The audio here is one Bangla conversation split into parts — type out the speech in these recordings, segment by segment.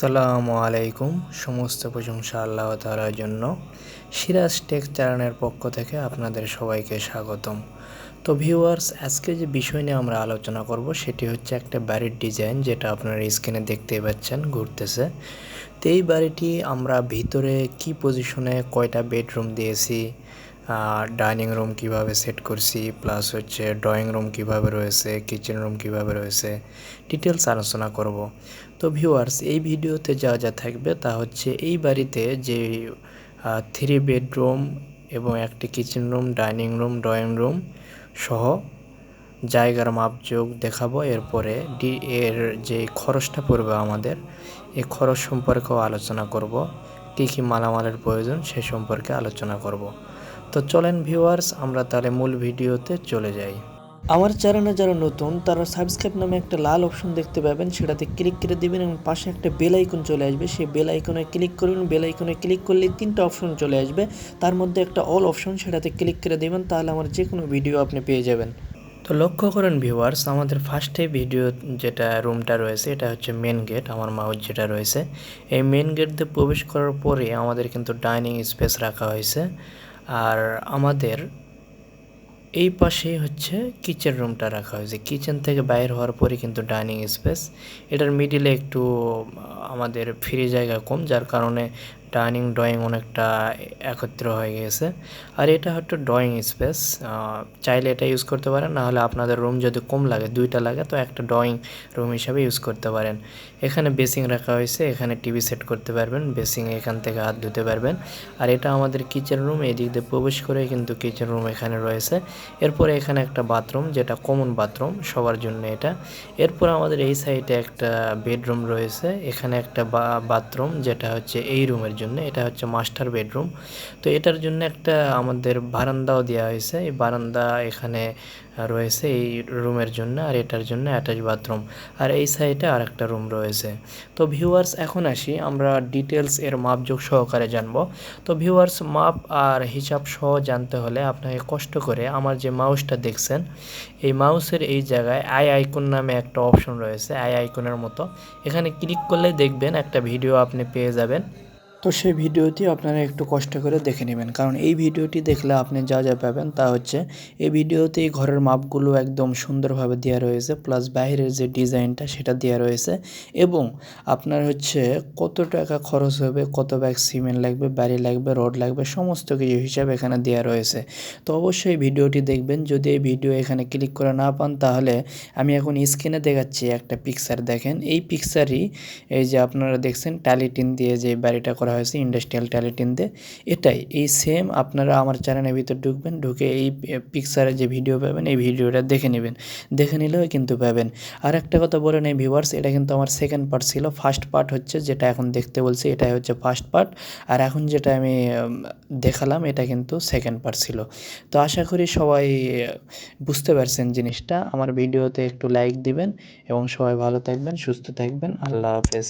আসসালামু আলাইকুম। সমস্ত প্রশংসা আল্লাহ তাআলার জন্য। সিরাজ টেক চ্যানেলের পক্ষ থেকে আপনাদের সবাইকে স্বাগতম। তো ভিউয়ার্স, আজকে যে বিষয় নিয়ে আমরা আলোচনা করব, সেটি হচ্ছে একটা বাড়ির ডিজাইন, যেটা আপনারা স্ক্রিনে দেখতেই পাচ্ছেন, ঘুরতেছে। তো এই বাড়িটি আমরা ভিতরে কি পজিশনে কয়টা বেডরুম দিয়েছি ডাইনিং রুম কীভাবে সেট করছি প্লাস হচ্ছে ড্রয়িং রুম কীভাবে রয়েছে কিচেন রুম কীভাবে রয়েছে ডিটেলস আলোচনা করব। তো ভিউয়ার্স এই ভিডিওতে যা যা থাকবে তা হচ্ছে এই বাড়িতে যে থ্রি বেডরুম এবং একটি kitchen room dining room drawing room সহ জায়গার মাপযোগ দেখাবো। এরপরে ডি এর যে খরচটা পড়বে আমাদের এই খরচ সম্পর্কেও আলোচনা করব। কী কী মালামালের প্রয়োজন সে সম্পর্কে আলোচনা করব। তো চলেন ভিউয়ার্স আমরা তাহলে মূল ভিডিওতে চলে যাই। আমার চ্যানেলে যারা নতুন, তারা সাবস্ক্রাইব নামে একটা লাল অপশন দেখতে পাবেন, সেটাতে ক্লিক করে দেবেন এবং পাশে একটা বেল আইকন চলে আসবে। সেই বেল আইকনে ক্লিক করবেন বেল আইকনে ক্লিক করলে তিনটা অপশন চলে আসবে। তার মধ্যে একটা অল অপশন সেটাতে ক্লিক করে দেবেন, তাহলে আমার যে কোনো ভিডিও আপনি পেয়ে যাবেন। তো লক্ষ্য করেন ভিউয়ার্স আমাদের ফার্স্টে ভিডিও যেটা রুমটা রয়েছে, এটা হচ্ছে মেন গেট আমার মাউস যেটা রয়েছে। এই মেন গেট দিয়ে প্রবেশ করার পরে আমাদের কিন্তু ডাইনিং স্পেস রাখা হয়েছে। আর আমাদের এই পাশেই হচ্ছে কিচেন রুমটা রাখা হয়েছে। কিচেন থেকে বাইর হওয়ার পরে কিন্তু ডাইনিং স্পেস এটার মিডিলে একটু আমাদের ফ্রি জায়গা কম, যার কারণে ডাইনিং ড্রয়িং অনেকটা একত্র হয়ে গেছে। আর এটা হচ্ছে ড্রয়িং স্পেস। চাইলে এটা ইউজ করতে পারেন, নাহলে আপনাদের রুম যদি কম লাগে, দুইটা লাগে, তো একটা ড্রয়িং রুম হিসাবে ইউজ করতে পারেন। এখানে বেসিং রাখা হয়েছে, এখানে টিভি সেট করতে পারবেন, বেসিং এখান থেকে হাত ধুতে পারবেন। আর এটা আমাদের কিচেন রুম, এদিক দিয়ে প্রবেশ করে কিন্তু কিচেন রুম এখানে রয়েছে। এরপরে এখানে একটা বাথরুম, যেটা কমন বাথরুম, সবার জন্য এটা। এরপর আমাদের এই সাইডে একটা বেডরুম রয়েছে, এখানে একটা বাথরুম, যেটা হচ্ছে এই রুমের জন্য, এটা হচ্ছে মাস্টার বেডরুম তো এটার জন্য একটা আমাদের বারান্দাও দেওয়া হয়েছে। এই বারান্দা এখানে রয়েছে এই রুমের জন্য আর এটার জন্য অ্যাটাচ বাথরুম আর এই সাইডে আর একটা রুম রয়েছে। তো ভিউয়ার্স এখন আসি। আমরা ডিটেলস এর মাপযোগ সহকারে জানব। তো ভিউয়ার্স মাপ আর হিসাব সহ জানতে হলে আপনাকে কষ্ট করে আমার যে মাউসটা দেখছেন, এই মাউসের এই জায়গায় আই আইকন নামে একটা অপশন রয়েছে আই আইকনের মতো। এখানে ক্লিক করলে দেখবেন একটা ভিডিও আপনি পেয়ে যাবেন। তো সেই ভিডিওটি আপনারা একটু কষ্ট করে দেখে নেবেন। কারণ এই ভিডিওটি দেখলে আপনি যা যা পাবেন তা হচ্ছে, এই ভিডিওতে এই ঘরের মাপগুলো একদম সুন্দরভাবে দেওয়া রয়েছে প্লাস বাইরের যে ডিজাইনটা সেটা দেওয়া রয়েছে এবং আপনার হচ্ছে কত টাকা খরচ হবে, কত ব্যাগ সিমেন্ট লাগবে, বাড়ি লাগবে, রড লাগবে, সমস্ত কিছু হিসাব এখানে দেওয়া রয়েছে। তো অবশ্যই ভিডিওটি দেখবেন। যদি এই ভিডিও এখানে ক্লিক করে না পান, তাহলে আমি এখন স্ক্রিনে দেখাচ্ছি একটা পিকচার দেখেন। এই পিকচারই এই যে আপনারা দেখছেন, টালিটিন দিয়ে যে বাড়িটা করা করা হয়েছে ইন্ডাস্ট্রিয়াল ট্যালেন্টিন দিয়ে এটাই, এই সেম আপনারা আমার চ্যানেলের ভিতর ঢুকবেন, ঢুকে এই পিকচারে যে ভিডিও পাবেন, এই ভিডিওটা দেখে নেবেন। দেখে নিলেও কিন্তু পাবেন। আর একটা কথা বলেন এই ভিউয়ার্স এটা কিন্তু আমার সেকেন্ড পার্ট ছিল। ফার্স্ট পার্ট হচ্ছে যেটা এখন দেখতে বলছি, এটাই হচ্ছে ফার্স্ট পার্ট আর এখন যেটা আমি দেখালাম, এটা কিন্তু সেকেন্ড পার্ট ছিল। তো আশা করি সবাই বুঝতে পারছেন জিনিসটা। আমার ভিডিওতে একটু লাইক দিবেন এবং সবাই ভালো থাকবেন, সুস্থ থাকবেন। আল্লাহ হাফেজ।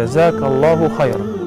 جزاك الله خيرا.